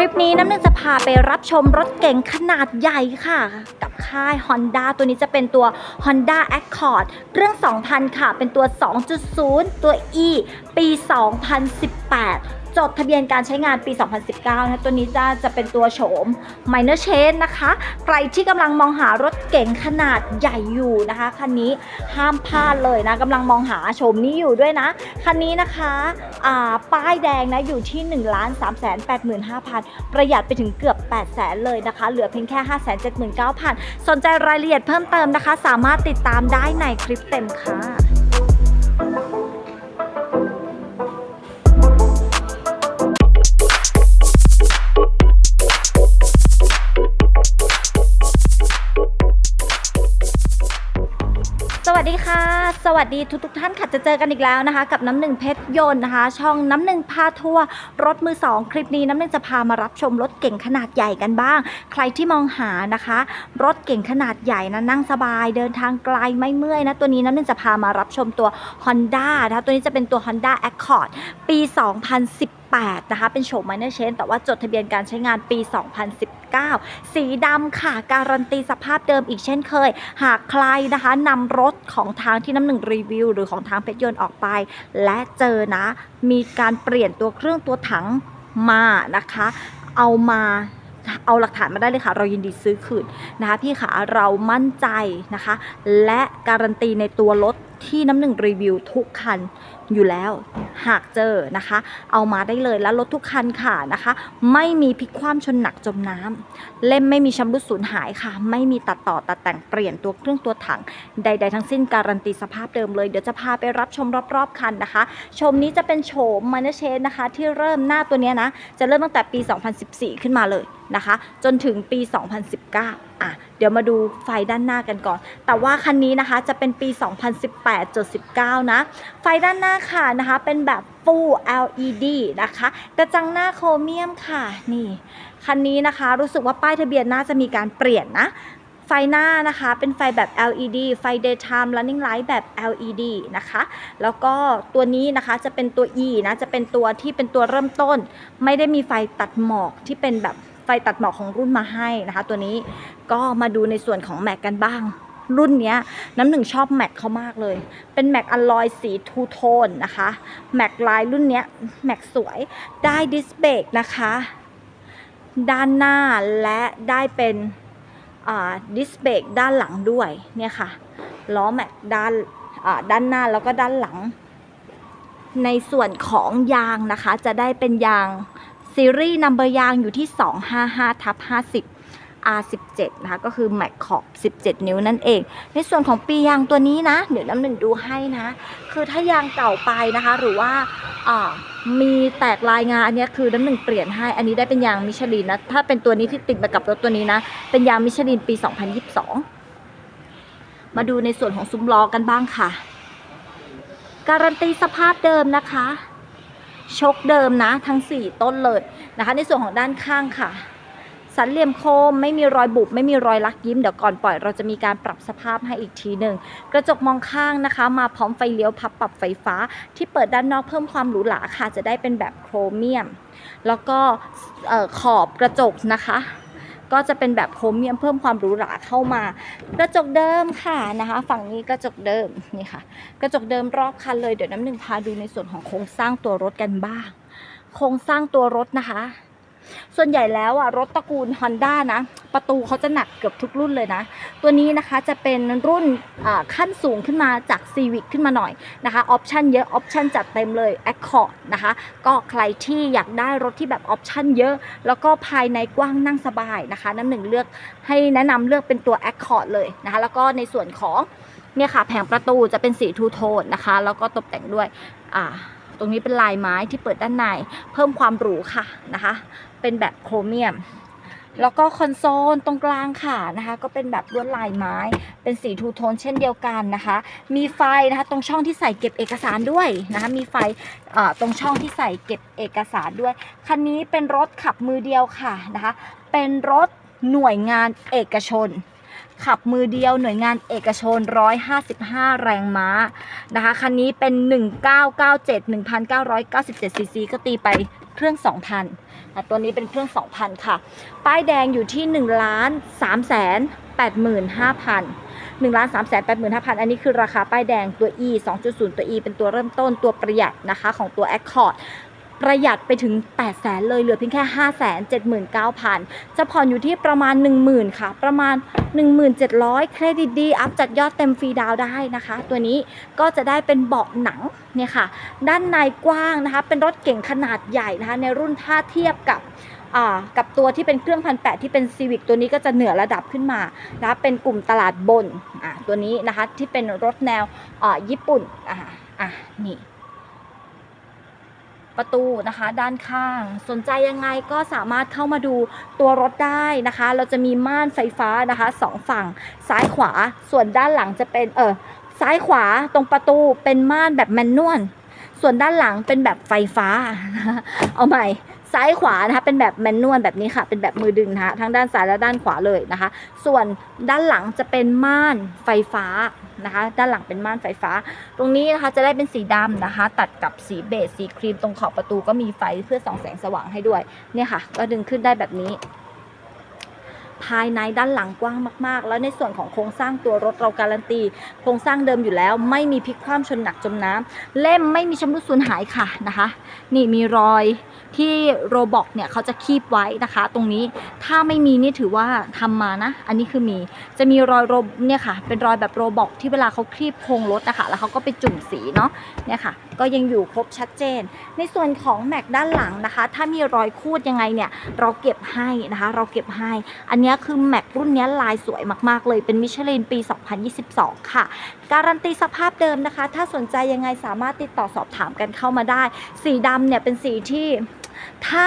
ลิปนี้น้ำหนึ่งจะพาไปรับชมรถเก๋งขนาดใหญ่ค่ะ กับค่าย Honda ตัวนี้จะเป็นตัว Honda Accord เครื่อง 2,000 ค่ะ เป็นตัว 2.0 ตัว E ปี 2018 จดทะเบียนการใช้งานปี 2019 นะตัวนี้จะจะเป็นตัวโฉม Minor Change นะคะ ใครที่กำลังมองหารถเก๋งขนาดใหญ่อยู่นะคะ คันนี้ห้ามพลาดเลยนะกำลังมองหาโฉมนี้อยู่ด้วยนะ คันนี้นะคะอ่าป้ายแดงนะอยู่ที่ 1 3 8 5 0 0 0 ประหยัดไปถึงเกือบ 8 0 0 0 0เลยนะคะ เหลือเพียงแค่ 5 7 9 0 0 0 สนใจรายละเอียดเพิ่มเติมนะคะ สามารถติดตามได้ในคลิปเต็มค่ะ สวัสดีทุกทท่านค่ะจะเจอกันอีกแล้วนะคะ กับน้ำหนึ่งเพชรยนต์นะคะ ช่องน้ำหนึ่งพาทัวร์รถมือสองคลิปนี้น้ำหนึ่งจะพามารับชมรถเก่งขนาดใหญ่กันบ้าง ใครที่มองหานะคะ รถเก่งขนาดใหญ่นะนั่งสบาย เดินทางไกลไม่เมื่อยนะตัวนี้น้ำหนึ่งจะพามารับชมตัว Honda นะคะตัวนี้จะเป็นตัว Honda Accord ปี 2018 นะคะ เป็นโฉม minor change แต่ว่าจดทะเบียนการใช้งานปี 2019 สีดำค่ะ การันตีสภาพเดิมอีกเช่นเคย หากใครนะคะนำรถของทางที่น้ำหนึ่งรีวิว หรือของทางเพชรยนต์ออกไป และเจอนะ มีการเปลี่ยนตัวเครื่องตัวถังมานะคะ เอามา เอาหลักฐานมาได้เลยค่ะ เรายินดีซื้อคืนนะคะ พี่ขาเรามั่นใจนะคะ และการันตีในตัวรถที่น้ำหนึ่งรีวิวทุกคันอยู่แล้วหากเจอนะคะ เอามาได้เลยแล้วรถทุกคันค่ะนะคะ ไม่มีพลิกคว่ำชนหนักจมน้ำเล่มไม่มีชำรุดสูญหายค่ะ ไม่มีตัดต่อตัดแต่งเปลี่ยนตัวเครื่องตัวถัง ใด ๆ ทั้งสิ้นการันตีสภาพเดิมเลย เดี๋ยวจะพาไปรับชมรอบ ๆ คันนะคะ ชมนี้จะเป็นโฉมมาเนเชนนะคะ ที่เริ่มหน้าตัวเนี้ยนะ จะเริ่มตั้งแต่ปี 2014 ขึ้นมาเลย นะคะ จนถึงปี 2019 อะ เดี๋ยวมาดูไฟด้านหน้ากันก่อน แต่ว่าคันนี้นะคะจะเป็นปี 2018-19 นะ ไฟด้านหน้าค่ะนะคะ เป็นแบบ Full LED นะคะ กระจังหน้าโครเมียมค่ะ นี่ คันนี้นะคะรู้สึกว่าป้ายทะเบียนน่าจะมีการเปลี่ยนนะไฟหน้านะคะเป็นไฟแบบ LED ไฟ daytime running light แบบ LED นะคะ แล้วก็ตัวนี้นะคะจะเป็นตัว E นะ จะเป็นตัวที่เป็นตัวเริ่มต้น ไม่ได้มีไฟตัดหมอกที่เป็นแบบ ฟตัดหมอกของรุ่นมาให้นะคะ ตัวนี้ก็มาดูในส่วนของแม็กกันบ้าง รุ่นเนี้ยน้ำหนึ่งชอบแม็กเขามากเลย เป็นแม็กอลลอยสีทูโทนนะคะแม็กลายรุ่นเนี้ยแม็กสวยได้ดิสเบรกนะคะ ด้านหน้าและได้เป็นดิสเบรกด้านหลังด้วยเนี่ยค่ะล้อแม็กด้านอ่าด้านหน้าแล้วก็ด้านหลัง ในส่วนของยางนะคะ จะได้เป็นยาง ซีรีส์นัมเบอร์ยางอยู่ที่ 255ทับ50 R17 นะคะ ก็คือแม็กขอบ 17 นิ้วนั่นเอง ในส่วนของปียางตัวนี้นะ เดี๋ยวน้ำหนึ่งดูให้นะ คือถ้ายางเก่าไปนะคะ หรือว่าอ่ามีแตกลายงานอันนี้คือน้ำหนึ่งเปลี่ยนให้ อันนี้ได้เป็นยางมิชลินนะ ถ้าเป็นตัวนี้ที่ติดมากับรถตัวนี้นะ เป็นยางมิชลินปี 2022 มาดูในส่วนของซุ้มล้อกันบ้างค่ะ การันตีสภาพเดิมนะคะ ชกเดิมนะ ทั้ง 4 ต้นเลยนะคะ ในส่วนของด้านข้างค่ะสันเหลี่ยมโคมไม่มีรอยบุบไม่มีรอยลักยิ้มเดี๋ยวก่อนปล่อยเราจะมีการปรับสภาพให้อีกทีหนึ่งกระจกมองข้างนะคะ มาพร้อมไฟเลี้ยวพับปรับไฟฟ้า ที่เปิดด้านนอกเพิ่มความหรูหราค่ะจะได้เป็นแบบโครเมียม แล้วก็ออขอบกระจกนะคะ ก็จะเป็นแบบโครเมียมเพิ่มความหรูหราเข้ามากระจกเดิมค่ะนะคะ ฝั่งนี้กระจกเดิมนี่ค่ะ กระจกเดิมรอบคันเลยเดี๋ยวน้ำหนึ่งพาดูในส่วนของโครงสร้างตัวรถกันบ้าง โครงสร้างตัวรถนะคะ ส่วนใหญ่แล้วอะรถตระกูล Honda นะ ประตูเขาจะหนักเกือบทุกรุ่นเลยนะ ตัวนี้นะคะจะเป็นรุ่นขั้นสูงขึ้นมาจาก Civic ขึ้นมาหน่อยนะคะออปชันเยอะออปชันจัดเต็มเลย Accord นะคะก็ใครที่อยากได้รถที่แบบออปชันเยอะ แล้วก็ภายในกว้างนั่งสบายนะคะน้ำหนึ่งเลือกให้แนะนำเลือกเป็นตัว Accord เลยนะคะแล้วก็ในส่วนของเนี่ยค่ะแผงประตูจะเป็นสีทูโทนนะคะ แล้วก็ตกแต่งด้วยอ่า ตรงนี้เป็นลายไม้ที่เปิดด้านใน เพิ่มความหรูค่ะนะคะ เป็นแบบโครเมียม แล้วก็คอนโซลตรงกลางค่ะนะคะ ก็เป็นแบบลวดลายไม้ เป็นสีทูโทนเช่นเดียวกันนะคะ มีไฟนะคะ ตรงช่องที่ใส่เก็บเอกสารด้วยนะคะ มีไฟตรงช่องที่ใส่เก็บเอกสารด้วย คันนี้เป็นรถขับมือเดียวค่ะนะคะ เป็นรถหน่วยงานเอกชน ขับมือเดียวหน่วยงานเอกชน 155 แรงม้านะคะ คันนี้เป็น 1997 1997ซีซีก็ตีไปเครื่อง 2,000อ่ตัวนี้เป็นเครื่อง 2,000 ค่ะ ป้ายแดงอยู่ที่ 1 ล้าน3แสน85,000 1ล้าน3แสน85,000 อันนี้คือราคาป้ายแดงตัว E 2.0 ตัว E เป็นตัวเริ่มต้นตัวประหยัดนะคะ ของตัว Accord ประหยัดไปถึง8แสนเลยเหลือเพียงแค่ 5 7 9 0 0 0 จะผ่อนอยู่ที่ประมาณ 10,000 ค่ะ ประมาณ 1700 เครดิตดี อัพจัดยอดเต็มฟรีดาวได้นะคะ ตัวนี้ก็จะได้เป็นเบาะหนังเนี่ยค่ะ ด้านในกว้างนะคะ เป็นรถเก่งขนาดใหญ่นะคะ ในรุ่นถ้าเทียบกับอ่ากับตัวที่เป็นเครื่องพันแที่เป็นซีวิกตัวนี้ก็จะเหนือระดับขึ้นมานะคะเป็นกลุ่มตลาดบนอ่าตัวนี้นะคะที่เป็นรถแนวอ่าญี่ปุ่นอ่าอะนี่ ประตูนะคะ ด้านข้าง สนใจยังไงก็สามารถเข้ามาดูตัวรถได้นะคะ เราจะมีม่านไฟฟ้านะคะสองฝั่งซ้ายขวาส่วนด้านหลังจะเป็นเออซ้ายขวาตรงประตูเป็นม่านแบบแมนนวลส่วนด้านหลังเป็นแบบไฟฟ้า เอาใหม่ ซ้ายขวานะคะ เป็นแบบแมนนวลแบบนี้ค่ะ เป็นแบบมือดึงนะคะ ทั้งด้านซ้ายและด้านขวาเลยนะคะ ส่วนด้านหลังจะเป็นม่านไฟฟ้า นะคะ ด้านหลังเป็นม่านไฟฟ้า ตรงนี้นะคะจะได้เป็นสีดำนะคะ ตัดกับสีเบจสีครีมตรงขอบประตูก็มีไฟเพื่อส่องแสงสว่างให้ด้วยเนี่ยค่ะ ก็ดึงขึ้นได้แบบนี้ภายในด้านหลังกว้างมาก ๆ แล้วในส่วนของโครงสร้างตัวรถเราการันตี โครงสร้างเดิมอยู่แล้ว ไม่มีพลิกคว่ำชนหนักจมน้ำเล่มไม่มีชำรุดสูญหายค่ะนะคะ นี่มีรอย ที่โรบอกเนี่ยเขาจะคีบไว้นะคะ ตรงนี้ถ้าไม่มีนี่ถือว่าทำมานะ อันนี้คือมีจะมีรอยโรเนี่ยค่ะ เป็นรอยแบบโรบอกที่เวลาเขาคลีบโครงรถนะคะ แล้วเขาก็ไปจุ่มสีเนาะเนี่ยค่ะ ก็ยังอยู่ครบชัดเจน ในส่วนของแม็กด้านหลังนะคะ ถ้ามีรอยคูดยังไงเนี่ยเราเก็บให้นะคะ เราเก็บให้ อันนี้คือแม็กรุ่นนี้ลายสวยมากๆ เลยเป็นมิชลินปี 2022 ค่ะ การันตีสภาพเดิมนะคะ ถ้าสนใจยังไงสามารถติดต่อสอบถามกันเข้ามาได้ สีดำเนี่ยเป็นสีที่ ถ้า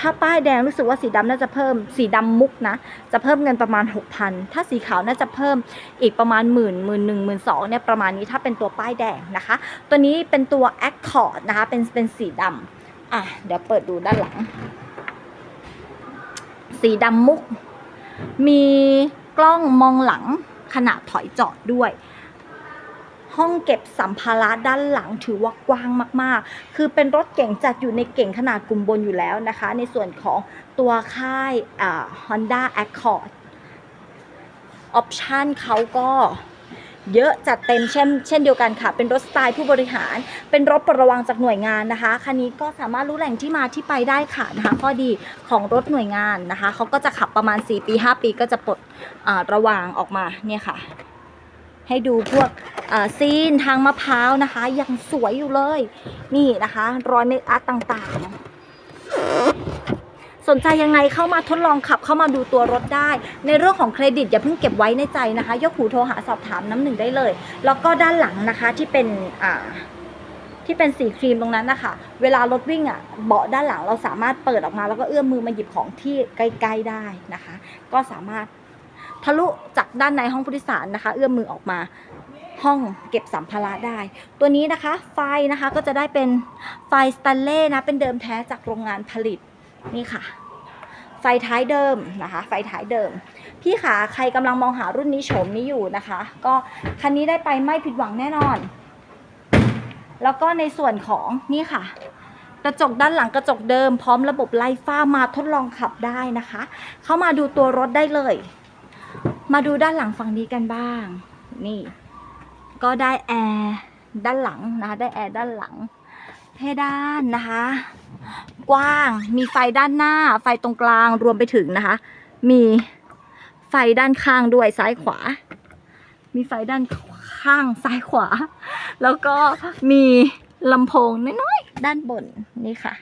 ถ้าป้ายแดงรู้สึกว่าสีดำน่าจะเพิ่ม สีดำมุกนะ จะเพิ่มเงินประมาณ 6,000 ถ้าสีขาวน่าจะเพิ่มอีกประมาณหมื่นหมื่นหนึ่งหมื่นสองเนี่ยประมาณนี้ถ้าเป็นตัวป้ายแดงนะคะ ตัวนี้เป็นตัว Accord นะคะเป็นเป็นสีดำอะเดี๋ยวเปิดดูด้านหลัง สีดำมุก มีกล้องมองหลังขณะถอยจอดด้วย ห้องเก็บสัมภาระด้านหลังถือว่ากว้างมากๆ คือเป็นรถเก่งจัดอยู่ในเก่งขนาดกลุ่มบนอยู่แล้วนะคะ ในส่วนของตัวค่ายอ่า Honda Accord ออปชันเขาก็เยอะจัดเต็มเช่นเช่นเดียวกันค่ะ เป็นรถสไตล์ผู้บริหาร เป็นรถประวังจากหน่วยงานนะคะ คันนี้ก็สามารถรู้แหล่งที่มาที่ไปได้ค่ะนะคะข้อดีของรถหน่วยงานนะคะเขาก็จะขับประมาณ 4 ปี 5 ปีก็จะปลดระวางออกมาเนี่ยค่ะ ให้ดูพวก ซีนทางมะพร้าวนะคะ ยังสวยอยู่เลย นี่นะคะ รอยเมคอัพต่างๆ สนใจยังไงเข้ามาทดลองขับเข้ามาดูตัวรถได้ ในเรื่องของเครดิตอย่าเพิ่งเก็บไว้ในใจนะคะ ยกหูโทรหาสอบถามน้ำหนึ่งได้เลย แล้วก็ด้านหลังนะคะที่เป็นอ่าที่เป็นสีครีมตรงนั้นนะคะ เวลารถวิ่งอะ เบาะด้านหลังเราสามารถเปิดออกมา แล้วก็เอื้อมมือมาหยิบของที่ใกล้ ๆได้นะคะ ก็สามารถทะลุจากด้านในห้องผู้โดยสารนะคะ เอื้อมมือออกมา ห้องเก็บสัมภาระได้ ตัวนี้นะคะไฟนะคะก็จะได้เป็นไฟสแตนเล่นะเป็นเดิมแท้จากโรงงานผลิตนี่ค่ะ ไฟท้ายเดิมนะคะ ไฟท้ายเดิม พี่ขาใครกำลังมองหารุ่นนี้โฉมนี้อยู่นะคะ ก็คันนี้ได้ไปไม่ผิดหวังแน่นอน แล้วก็ในส่วนของนี่ค่ะกระจกด้านหลังกระจกเดิมพร้อมระบบไล่ฟ้ามาทดลองขับได้นะคะ เข้ามาดูตัวรถได้เลย มาดูด้านหลังฝั่งนี้กันบ้าง นี่ ก็ได้แอร์ด้านหลังนะคะได้แอร์ด้านหลังเพดานนะคะ กว้างมีไฟด้านหน้า ไฟตรงกลางรวมไปถึงนะคะ มีไฟด้านข้างด้วยซ้ายขวา มีไฟด้านข้างซ้ายขวา แล้วก็มีลำโพงน้อยๆด้านบนนี่ค่ะ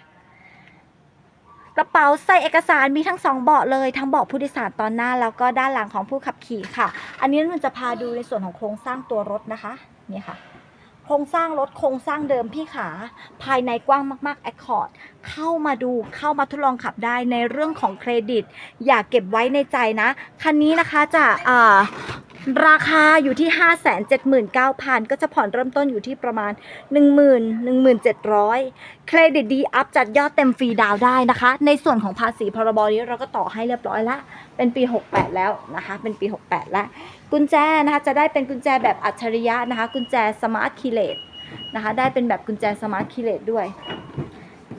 กระเป๋าใส่เอกสารมีทั้งสองเบาะเลยทั้งเบาะผู้โดยสารตอนหน้า แล้วก็ด้านหลังของผู้ขับขี่ค่ะ อันนี้มันจะพาดูในส่วนของโครงสร้างตัวรถนะคะนี่ค่ะ โครงสร้างรถโครงสร้างเดิมพี่ขา ภายในกว้างมากๆ Accord เข้ามาดูเข้ามาทดลองขับได้ในเรื่องของเครดิต อย่าเก็บไว้ในใจนะ คันนี้นะคะจะอ่า ราคาอยู่ที่ 579,000 ก็จะผ่อนเริ่มต้นอยู่ที่ประมาณ 10,000 1700 เครดิตดีอัพจัดยอดเต็มฟรีดาวได้นะคะ ในส่วนของภาษีพรบนี้เราก็ต่อให้เรียบร้อยล้วเป็นปี 68 แล้วนะคะ เป็นปี 68 แล้ว กุญแจนะคะจะได้เป็นกุญแจแบบอัจฉริยะนะคะ กุญแจสมาร์ทคีเลตนะคะ ได้เป็นแบบกุญแจสมาร์ทคีเลตด้วย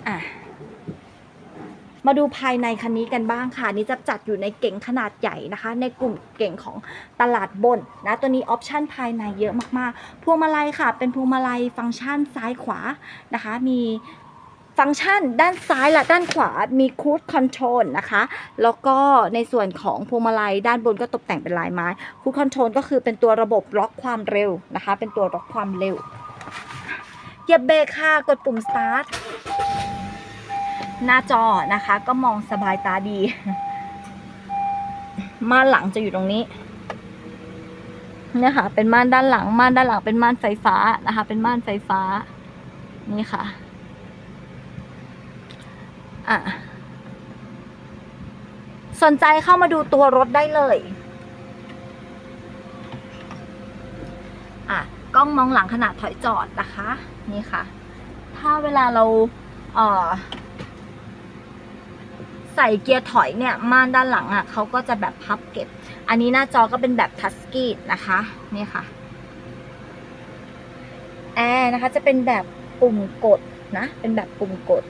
อะ มาดูภายในคันนี้กันบ้างค่ะนี่จะจัดอยู่ในเก๋งขนาดใหญ่นะคะ ในกลุ่มเก๋งของตลาดบนนะตัวนี้ออปชันภายในเยอะมากๆพวงมาลัยค่ะ เป็นพวงมาลัยฟังก์ชันซ้ายขวานะคะ มีฟังก์ชันด้านซ้ายและด้านขวามีคูดคอนโทรลนะคะ แล้วก็ในส่วนของพวงมาลัยด้านบนก็ตกแต่งเป็นลายไม้คูดคอนโทรลก็คือเป็นตัวระบบล็อกความเร็วนะคะ เป็นตัวล็อกความเร็วเหยียบเบรกค่ะกดปุ่ม start หน้าจอนะคะ ก็มองสบายตาดี ม่านหลังจะอยู่ตรงนี้เนี่ยค่ะ เป็นม่านด้านหลัง ม่านด้านหลังเป็นม่านไฟฟ้านะคะ เป็นม่านไฟฟ้า นี่ค่ะ อะ สนใจเข้ามาดูตัวรถได้เลย อะ กล้องมองหลังขนาดถอยจอดนะคะ นี่ค่ะ ถ้าเวลาเรา เอ่อ ใส่เกียร์ถอยเนี่ยม่านด้านหลังอะเขาก็จะแบบพับเก็บ อันนี้หน้าจอก็เป็นแบบทัชสกรีนนะคะนี่ค่ะแอร์นะคะจะเป็นแบบปุ่มกดนะ เป็นแบบปุ่มกด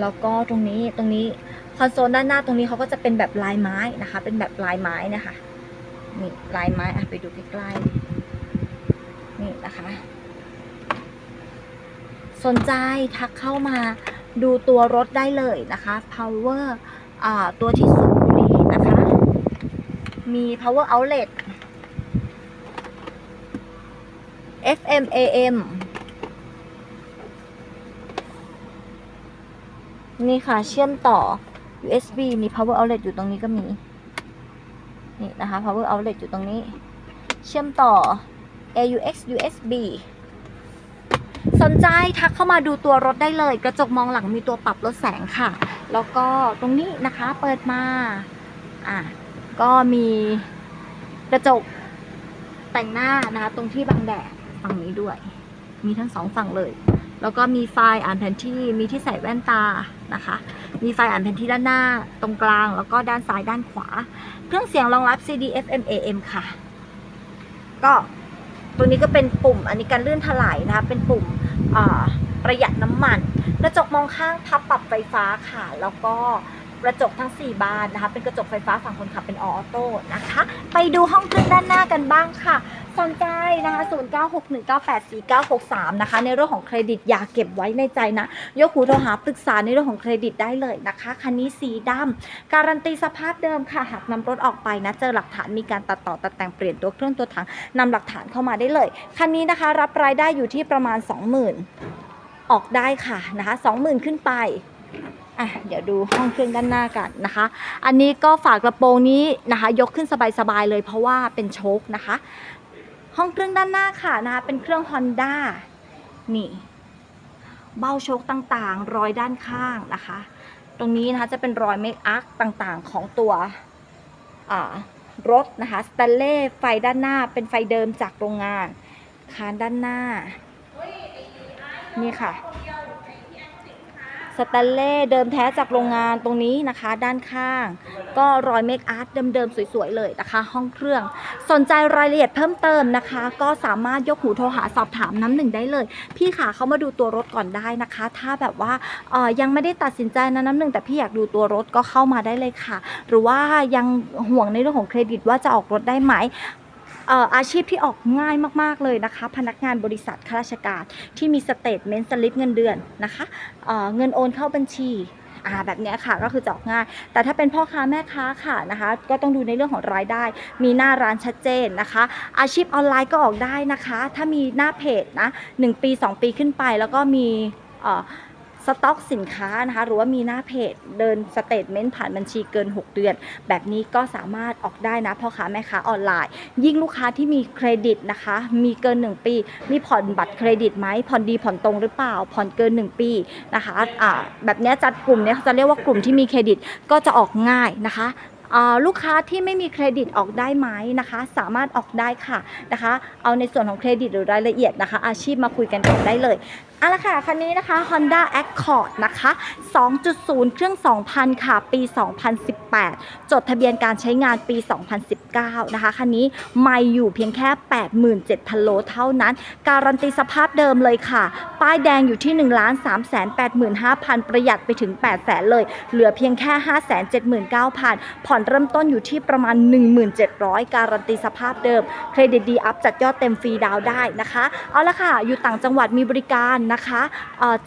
แล้วก็ตรงนี้ตรงนี้คอนโซลด้านหน้าตรงนี้เขาก็จะเป็นแบบลายไม้นะคะ เป็นแบบลายไม้นะคะนี่ลายไม้อะไปดูใกล้ๆนี่นะคะ สนใจทักเข้ามา ดูตัวรถได้เลยนะคะ power อ่าตัวที่สูบบุหรี่นะคะ มี power outlet FM AM นี่ค่ะ เชื่อมต่อ USB มี power outlet อยู่ตรงนี้ก็มี นี่นะคะ power outlet อยู่ตรงนี้ เชื่อมต่อ AUX USB สนใจทักเข้ามาดูตัวรถได้เลย กระจกมองหลังมีตัวปรับลดแสงค่ะ แล้วก็ตรงนี้นะคะเปิดมาอะก็มีกระจกแต่งหน้านะคะตรงที่บังแดดฝั่งนี้ด้วย มีทั้งสองฝั่งเลย แล้วก็มีไฟล์อ่านแผนที่มีที่ใส่แว่นตานะคะ มีไฟล์อ่านแผนที่ด้านหน้าตรงกลาง แล้วก็ด้านซ้ายด้านขวา เครื่องเสียงรองรับ CD FM AM ค่ะ ก็ตัวนี้ก็เป็นปุ่ม อันนี้การเลื่อนถลายนะคะ เป็นปุ่ม ประหยัดน้ำมัน กระจกมองข้างพับปรับไฟฟ้าค่ะ แล้วก็กระจกทั้ง 4 บานนะคะ เป็นกระจกไฟฟ้าฝั่งคนขับเป็นออโต้นะคะ ไปดูห้องเครื่องด้านหน้ากันบ้างค่ะ สนใจนะคะ0961984963นะคะ ในเรื่องของเครดิตอย่าเก็บไว้ในใจนะยกหูโทรหาปรึกษาในเรื่องของเครดิตได้เลยนะคะคันนี้สีดำการันตีสภาพเดิมค่ะ หากนำรถออกไปนะเจอหลักฐานมีการตัดต่อตัดแต่งเปลี่ยนตัวเครื่องตัวถังนำหลักฐานเข้ามาได้เลย คันนี้นะคะรับรายได้อยู่ที่ประมาณ 20,000 ออกได้ค่ะนะคะ20,000 ขึ้นไปอะเดี๋ยวดูห้องเครื่องด้านหน้ากันนะคะ อันนี้ก็ฝากระโปรงนี้นะคะ ยกขึ้นสบายๆเลยเพราะว่าเป็นโชคนะคะ ห้องเครื่องด้านหน้าค่ะนะคะเป็นเครื่อง Honda นี่เบ้าโชคต่างๆ รอยด้านข้างนะคะ ตรงนี้นะคะจะเป็นรอยเมคอัพต่างๆของตัวรถนะคะสแตลเล่ไฟด้านหน้าเป็นไฟเดิมจากโรงงาน คานด้านหน้า นี่ค่ะ สแตนเล่เดิมแท้จากโรงงานตรงนี้นะคะ ด้านข้าง ก็รอยเมคอาร์ตเดิมๆ สวยๆ เลยนะคะ ห้องเครื่อง สนใจรายละเอียดเพิ่มเติมนะคะ ก็สามารถยกหูโทรหาสอบถามน้ำหนึ่งได้เลย พี่ขาเขามาดูตัวรถก่อนได้นะคะ ถ้าแบบว่าเอ่อยังไม่ได้ตัดสินใจนะน้ำหนึ่งแต่พี่อยากดูตัวรถก็เข้ามาได้เลยค่ะ หรือว่ายังห่วงในเรื่องของเครดิตว่าจะออกรถได้ไหม อาชีพที่ออกง่ายมาก ๆ เลยนะคะ พนักงานบริษัทข้าราชการที่มีสเตทเมนต์สลิปเงินเดือนนะคะเเงินโอนเข้าบัญชีอ่าแบบนี้ค่ะก็คือจออกง่าย แต่ถ้าเป็นพ่อค้าแม่ค้าค่ะนะคะ ก็ต้องดูในเรื่องของรายได้ มีหน้าร้านชัดเจนนะคะ อาชีพออนไลน์ก็ออกได้นะคะ ถ้ามีหน้าเพจนะ1ปี 2 ปีขึ้นไปแล้วก็มีเอ่อ สต็อกสินค้านะคะหรือว่ามีหน้าเพจเดินสเตทเมนต์ผ่านบัญชีเกิน 6 เดือน แบบนี้ก็สามารถออกได้นะพ่อค้าแม่ค้าออนไลน์ ยิ่งลูกค้าที่มีเครดิตนะคะ มีเกิน 1 ปี มีผ่อนบัตรเครดิตไหมผ่อนดีผ่อนตรงหรือเปล่า ผ่อนเกิน 1 ปีนะคะอ่าแบบนี้จัดกลุ่มเนี้ยเขาจะเรียกว่ากลุ่มที่มีเครดิตก็จะออกง่ายนะคะลูกค้าที่ไม่มีเครดิตออกได้ไหมนะคะ สามารถออกได้ค่ะนะคะ เอาในส่วนของเครดิตหรือรายละเอียดนะคะ อาชีพมาคุยกันก่อนได้เลย เอาละค่ะ คันนี้นะคะ Honda Accord นะคะ 2.0 เครื่อง 2,000 ค่ะ ปี 2018 จดทะเบียนการใช้งานปี 2019 นะคะ คันนี้ไม่อยู่เพียงแค่ 87,000 โลเท่านั้น การันตีสภาพเดิมเลยค่ะ ป้ายแดงอยู่ที่ 1 3 8 5 0 0 0 ประหยัดไปถึง 8 0 0 0 0เลย เหลือเพียงแค่ 579,000 ผ่อนเริ่มต้นอยู่ที่ประมาณ 1,700 การันตีสภาพเดิม เครดิตดีอัพจัดยอดเต็มฟรีดาวได้นะคะ เอาละค่ะ อยู่ต่างจังหวัดมีบริการนะคะ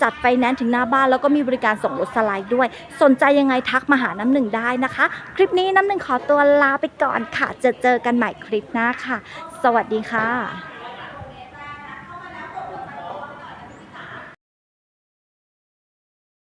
จัดไฟแนนซ์ถึงหน้าบ้านแล้วก็มีบริการส่งรถสไลด์ด้วย สนใจยังไงทักมาหาน้ำหนึ่งได้นะคะ คลิปนี้น้ำหนึ่งขอตัวลาไปก่อนค่ะจะเจอกันใหม่คลิปหน้าค่ะ สวัสดีค่ะ